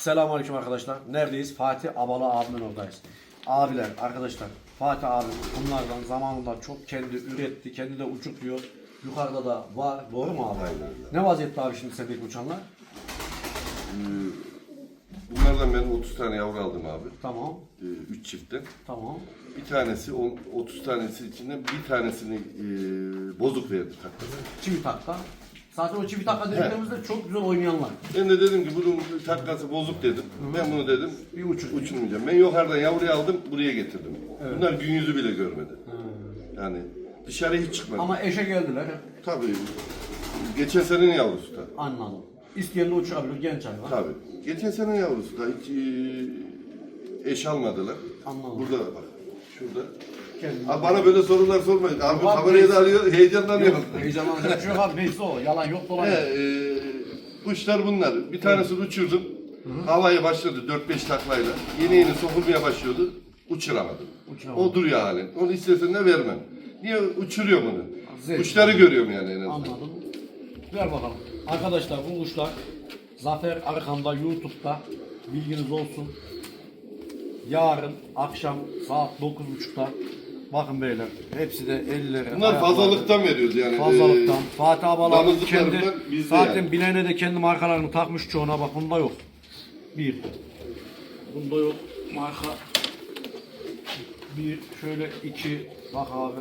Selamünaleyküm arkadaşlar. Neredeyiz? Fatih Abalı abimin oradayız. Abiler, arkadaşlar. Fatih abi bunlardan zamanında çok kendi üretti, kendi de uçurtuyor. Yukarıda da var. Doğru mu abi? Aynen. Ne vaziyette abi şimdi sendeki uçanlar? Bunlardan ben 30 tane yavru aldım abi. Tamam, 3 çiftten. tamam. Bir tanesi, on- 30 tanesi içinde bir tanesini e, bozuk verdi taklası. Çivi takka. Zaten o çivi takka dediklerimizde çok güzel oynayanlar. Ben de dedim ki bunun taklası bozuk dedim. Ben bunu dedim Bir uçur. uçurmayacağım. Ben yukarıdan yavruyu aldım buraya getirdim. Bunlar gün yüzü bile görmedi. Yani dışarıya hiç çıkmadı. Ama eşe geldiler. Tabii geçen senenin yavrusu da. Anladım. İsteyen de uçurabilir genç hayvan. Tabii. Geçen sene yavrusu da hiç e, eş almadılar. Anladım. Burada bak. Şurada. Kendi- Abi bana böyle sorular sormayın. Abi Bak, kamerayı da alıyor, heyecanlanıyor. Yok, heyecanlanacak şey. Neyse o. Yalan yok dolan He, yok. e, kuşlar bunlar. Bir tanesini uçurdum. Havaya başladı 4-5 taklayla. Yeni yeni sokulmaya başlıyordu. Uçuramadım. Uçuramadım. O duruyor halen. Onu istesen de vermem. Niye uçuruyor bunu? Zevk. Kuşları görüyorum yani en azından. Anladım. Ver bakalım. Arkadaşlar bu kuşlar Zafer Arkam'da YouTube'da bilginiz olsun. Yarın akşam saat 9.30'da bakın beyler hepsi de elleri Bunlar ayakları- fazlalıktan veriyoruz yani. fazlalıktan. E, Fatih Abalar damızlıklarından kendi zaten yani. bileğine de kendi markalarını takmış çoğuna bak bunda yok. Bir. Bunda yok. Marka. Bir şöyle iki bak abi.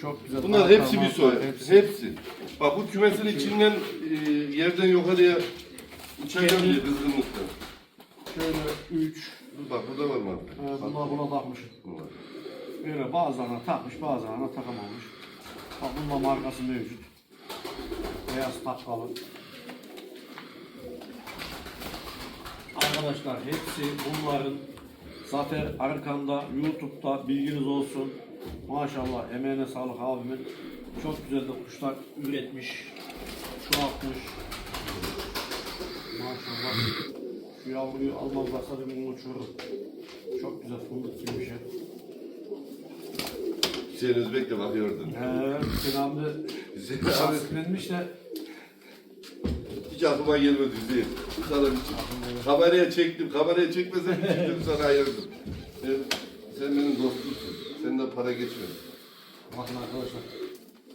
Çok güzel. Bunlar hepsi bir soy. hepsi. Hepsi. Bak bu kümesin içinden e, yerden yukarıya uçacağım diye kızgınlıktan. Şöyle üç. Bak burada var mı? Ee, bunlar buna takmış. Bunlar. Böyle bazılarına takmış bazılarına takamamış. Bak bunda markası mevcut. Beyaz takkalı. Arkadaşlar hepsi bunların Zafer Arkan'da YouTube'da bilginiz olsun. Maşallah emeğine sağlık abimin. Çok güzel de kuşlar üretmiş. Çoğaltmış. Maşallah. Şu yavruyu almazlarsa da ben uçururum. Çok güzel fındık gibi bir şey. Hüseyin Özbek de bakıyordun. He, Hüseyin abi Hüseyin abi de hiç aklıma gelmedi Hüseyin. Sana bir şey- kameraya çektim. Kameraya çekmesem dedim sana ayırdım. Sen, sen benim dostumsun. Senden para geçmedi. bakın arkadaşlar.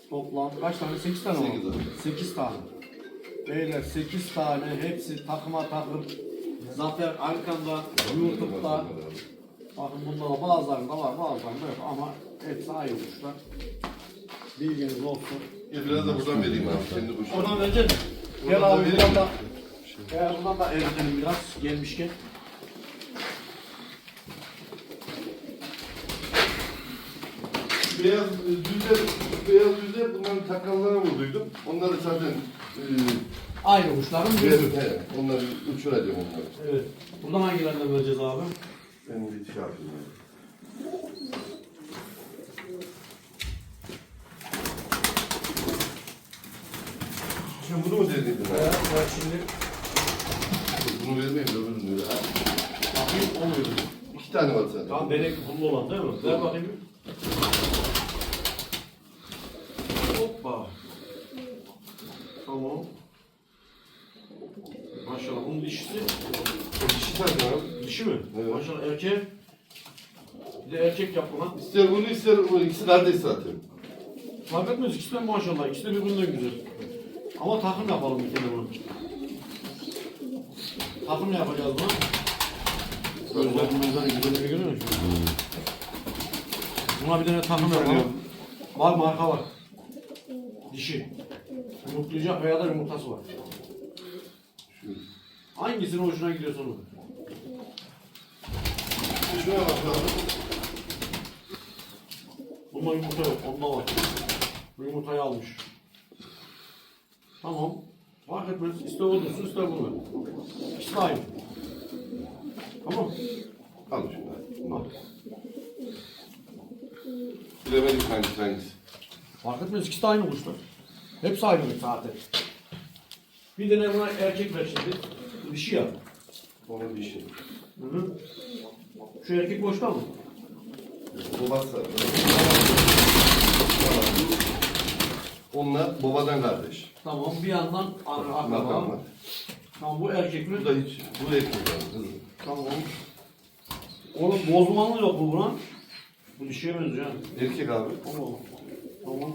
Toplam kaç tane? 8 tane Sekiz mı? abi. 8 tane. Beyler 8 tane hepsi takıma takım. Zafer Arkan'da, YouTube'da. Bakın bunda da bazılarında var bazılarında yok ama hepsi ayrı kuşlar. Bilginiz olsun. Ya biraz da buradan vereyim abi. Kendi kuşuna. Oradan verecek misin? Gel Oradan abi da buradan da. vereyim. Gel buradan da eritelim biraz gelmişken. Beyaz e, düzler, beyaz düzler bunların takallarına vurduydum. Onları zaten e, Aynı kuşların biri. verdim. He, onları uçuracağım onları. Evet. Buradan hangilerinden vereceğiz abi? Ben bir şey yapayım. Şimdi bunu mu dedin? Evet, evet şimdi Bunu vermeyeyim de öbürünü ver. bakayım oluyor. İki tane var zaten. Tamam benekli pullu olan değil mi? Ver bakayım. Hoppa. Tamam. Maşallah bunun dişisi Dişi tane abi. dişi mi? Evet. Maşallah erkek. Bir de erkek yap buna. İster bunu ister bunu. İkisi kardeş zaten. Fark etmez ikisi de maşallah. İkisi de birbirinden güzel. Ama takım yapalım bir kere bunu. Takım yapacağız buna? Gözler gözler güzel görüyor musun? Buna bir tane takım yapalım. Var marka var. Dişi. Yumurtlayacak veya da yumurtası var. Hangisinin hoşuna gidiyorsa onu. Şuna bak abi. Bunda yumurta yok, onda var. Bu yumurtayı almış. Tamam. Fark etmez. İster o dursun, ister bunu. De aynı. Tamam. Al şunu. Al. Bilemedik hangisi hangisi. Fark etmez. İkisi de aynı kuşlar. Hepsi aynı zaten. Bir tane buna erkek ver şimdi. Dişi ya. Onun dişi. Hı hı. Şu erkek boşta mı? Babası. Onlar babadan kardeş. Tamam. Bir yandan ar- akraba. Tamam bu erkek mi? Bu da hiç. Bu erkek abi kızım. Tamam. Oğlum bozmalı yok bu buna. Bu dişiye benziyor ha. Erkek abi. Tamam. Tamam.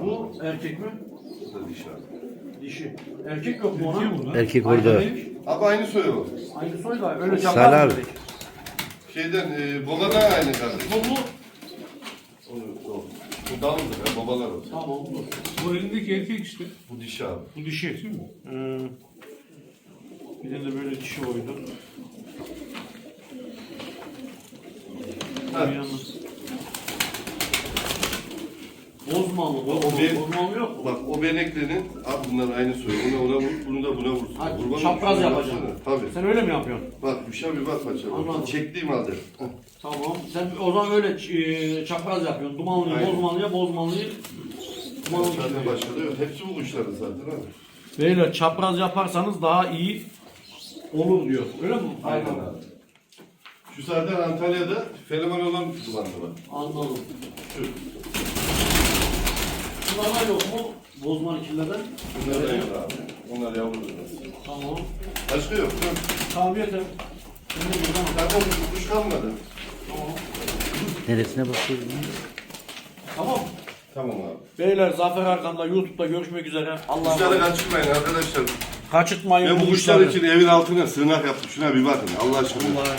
Bu erkek mi? Bu da dişi abi. Dişi. Erkek yok mu ona? Erkek Aynı orada. neymiş? Abi aynı soy o. Aynı soy da öyle çapraz abi. dedik. Şeyden e, Bolana aynı kardeş. Bu bu. Dalındır ya babalar o. Tamam bu. Bu elindeki erkek işte. Bu dişi abi. Bu dişi değil mi? Ee, bir de böyle dişi oydu. Bu yalnız. Bozmalı. O- o bir- bozmalı yok mu? Bak o beneklerin abi bunlar aynı soy. Ona ona vur, bunu da buna vursun. Ha, Kurban çapraz olsun, yapacaksın. yapsana. Tabii. Sen öyle mi yapıyorsun? Bak Gülşah bir bak paça. Anladım. bak. Çektiğim halde. Heh. Tamam. Sen o zaman öyle e, çapraz yapıyorsun. Dumanlıyı, Aynen. bozmalıyı, bozmalıyı. Dumanlı Zaten başka da yok. Hepsi bu kuşların zaten abi. Böyle çapraz yaparsanız daha iyi olur diyor. Öyle mi? Aynen abi. Şu zaten Antalya'da fenomen olan dumanlı var. Anladım. Şu. Bunlar yok mu? Bozma ikililerden. Bunlar da yok abi. Onlar yavrudur. Tamam. Başka yok. mi? Tamam yeter. Şimdi buradan Zaten bu kuş kalmadı. Tamam. Neresine bakıyorsun? Tamam. Tamam abi. Beyler Zafer Arkan'da YouTube'da görüşmek üzere. Allah'a Kuşları emanet. kaçırmayın arkadaşlar. Kaçırtmayın Ben bu kuşlar için evin altına sığınak yaptım. Şuna bir bakın Allah aşkına. Allah'a